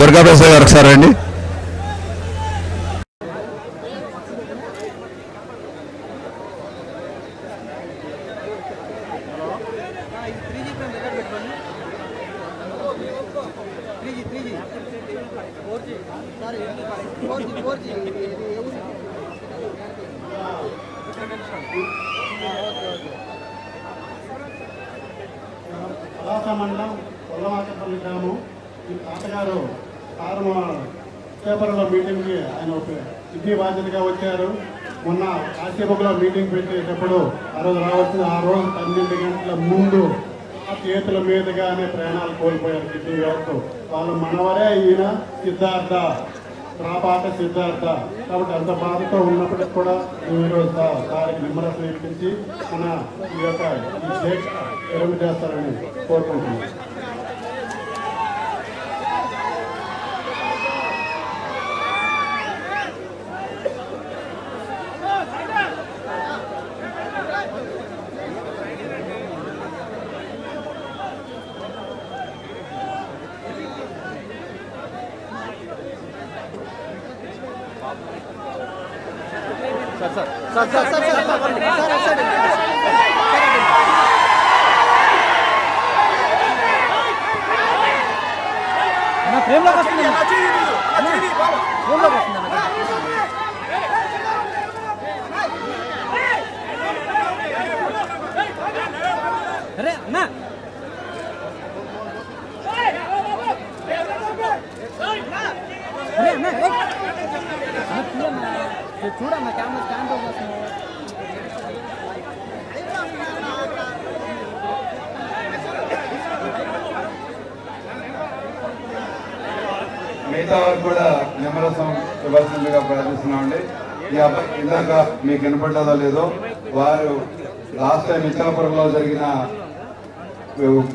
దుర్గా ప్రసాద్ గారు ఒకసారి రండి. మండలం కొల్లవాచపల్లి గ్రామం ఈ తాతగారు కారణ పేపర్లో మీటింగ్కి ఆయన ఒక సిద్ధి బాధ్యతగా వచ్చారు. మొన్న కాసేపులో మీటింగ్ పెట్టేటప్పుడు ఆ రోజు రావాల్సిన ఆ రోజు పన్నెండు గంటల ముందు ఆ చేతుల మీదుగానే ప్రాణాలు కోల్పోయారు కిడ్నీ వ్యవస్థ వాళ్ళు మనవరే ఈయన సిద్ధార్థ రాపాట సిద్ధార్థ. కాబట్టి అంత బాధతో ఉన్నప్పటికి కూడా ఈరోజు సా- సారికి నిమ్మరసం ఇప్పించి మన ఈ యొక్క ఈ చేస్తారని కోరుకుంటున్నాను ఫ్రేమ్లోకి వస్తుంది ఫ్రేమ్లోకి వస్తుంది అరే అన్నా అరే అన్నా ఏయ్. అన్నా, చూడన్నా కెమెరా స్టాండ్ వస్తుంది మిగతా వారు కూడా నిమ్మరసం ఇవ్వాల్సిందిగా ప్రార్థిస్తున్నామండి. ఈ అబ్బాయి ఇందాక మీకు వినపడ్డదో లేదో వారు లాస్ట్ టైం ఇచ్చాపురంలో జరిగిన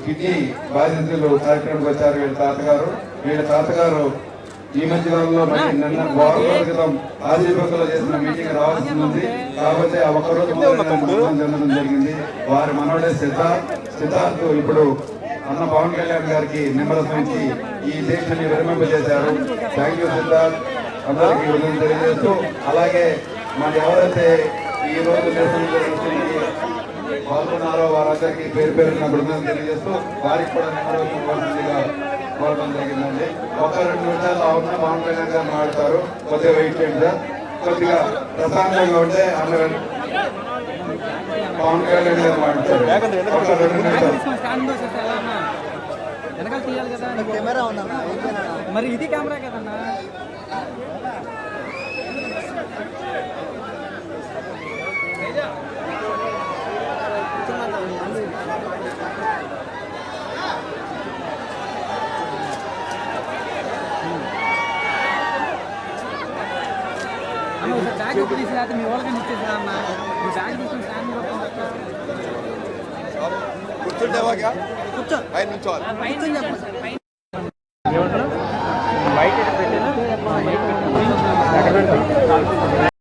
కిడ్నీ బాధితులు కార్యక్రమంకి వచ్చారు వీళ్ళ తాతగారు. వీళ్ళ తాతగారు ఈ మధ్య కాలంలో మరి నిన్న వారం క్రితం ఆదిపక్కలో చేసిన మీటింగ్ రావాల్సి ఉంది కాకపోతే ఆ ఒక్కరోజు జరగడం జరిగింది. వారి మనవడే సిద్ధార్థ్. సిద్ధార్థ్ ఇప్పుడు అన్న పవన్ కళ్యాణ్ గారికి నిమ్మరసం ఇచ్చి ఈ దీక్షని విరమింపజేశారు. Thank you Siddharth. అందరికీ విలువలు తెలియజేస్తూ అలాగే మన ఎవరైతే ఈ రోజు నిరసన జరుగుతుంది పాల్గొన్నారో వారందరికీ పేరు పేరున బృందం తెలియజేస్తూ వారికి కూడా నిమ్మరసం కోరడం జరిగిందండి ఒక రెండు నిమిషాలు అవున పవన్ కళ్యాణ్ గారు మాట్లాడతారు. కొద్దిగా వెయిట్ చేయండి కొద్దిగా ప్రశాంతంగా ఉంటే ఆమె పవన్ కళ్యాణ్ గారు మాట్లాడతారు. ఒక రెండు నిమిషాలు. మరి ఇది కెమెరా కదన్నా? అన్న బ్యాగ్ ఒకటి తీసి మీ వాళ్ళకని ఇచ్చేసా అన్న మీ బ్యాగ్ తీసుకుని స్టాండ్ కూర్చుంటే కూర్చో. పైన చెప్పండి